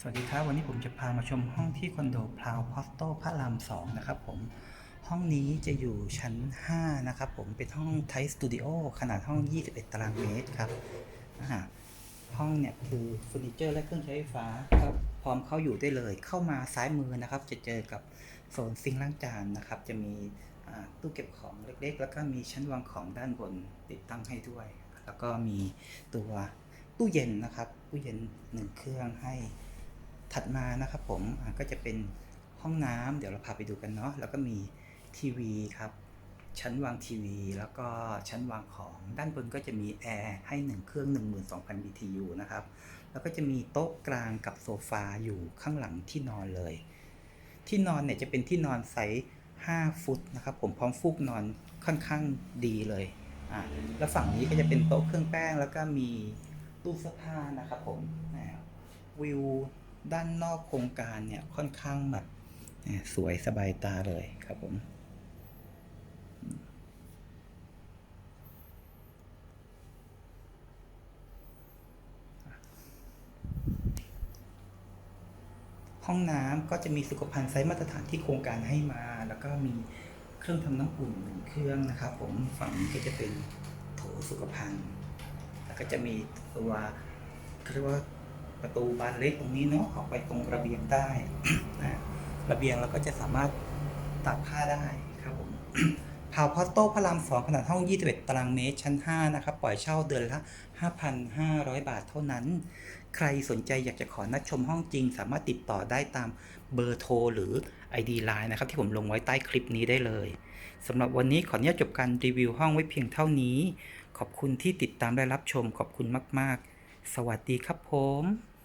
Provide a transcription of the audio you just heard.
สวัสดีครับ วันนี้ผมจะพามาชมห้องที่คอนโดพลาวพอสโตพระรามสองนะครับผม ห้องนี้จะอยู่ชั้น 5 นะครับผม เป็นห้องไทสตูดิโอขนาดห้อง 21 ตารางเมตรครับ ห้องเนี่ยคือเฟอร์นิเจอร์และเครื่องใช้ไฟฟ้าครับพร้อมเข้าอยู่ได้เลย เข้ามาซ้ายมือนะครับ จะเจอกับโซนซิงค์ล้างจานนะครับ จะมีตู้เก็บของเล็กๆ แล้วก็มีชั้นวางของด้านบนติดตั้งให้ด้วย แล้วก็มีตัวตู้เย็นนะครับ ตู้เย็นหนึ่งเครื่องให้ ถัดมานะครับผมก็จะเป็นห้องน้ำเดี๋ยวเราพาไปดูกันเนาะแล้วก็มีทีวีครับ ชั้นวางทีวี แล้วก็ชั้นวางของด้านบนก็จะมีแอร์ให้ 1 เครื่อง 12,000 BTU นะครับ แล้วก็จะมีโต๊ะกลางกับโซฟาอยู่ข้างหลังที่นอนเลย ที่นอนเนี่ยจะเป็นที่นอนไซส์5ฟุตนะครับผมพร้อมฟูกนอนค่อนข้างดีเลยอ่าแล้วฝั่งนี้ก็จะเป็นโต๊ะเครื่องแป้ง แล้วก็มีตู้เสื้อผ้านะครับผมวิว ด้านนอกโครงการเนี่ยค่อนข้างแบบสวยสบายตาเลยครับผมห้องน้ำก็จะมีสุขภัณฑ์ไซส์มาตรฐานที่โครงการให้มา แล้วก็มีเครื่องทำน้ำอุ่นหนึ่งเครื่องนะครับ ผมฝั่งนี้ก็จะเป็นโถสุขภัณฑ์แล้วก็จะมีตัวเรียกว่า ประตูบานเล็กตรงนี้เนาะออกไปตรงระเบียงได้นะระเบียงเราก็จะสามารถตากผ้าได้ครับผมพาวพอสโต้พระรามสองขนาดห้อง 21 ตารางเมตรชั้น 5 นะครับ ปล่อยเช่าเดือนละ 5,500 บาทเท่านั้น ใครสนใจอยากจะขอนัดชมห้องจริง สามารถติดต่อได้ตามเบอร์โทรหรือ ID Line นะครับ ที่ผมลงไว้ใต้คลิปนี้ได้เลยสำหรับวันนี้ขออนุญาตจบการรีวิวห้องไว้เพียงเท่านี้ ขอบคุณที่ติดตามและรับชมขอบคุณมาก ๆ สวัสดีครับผม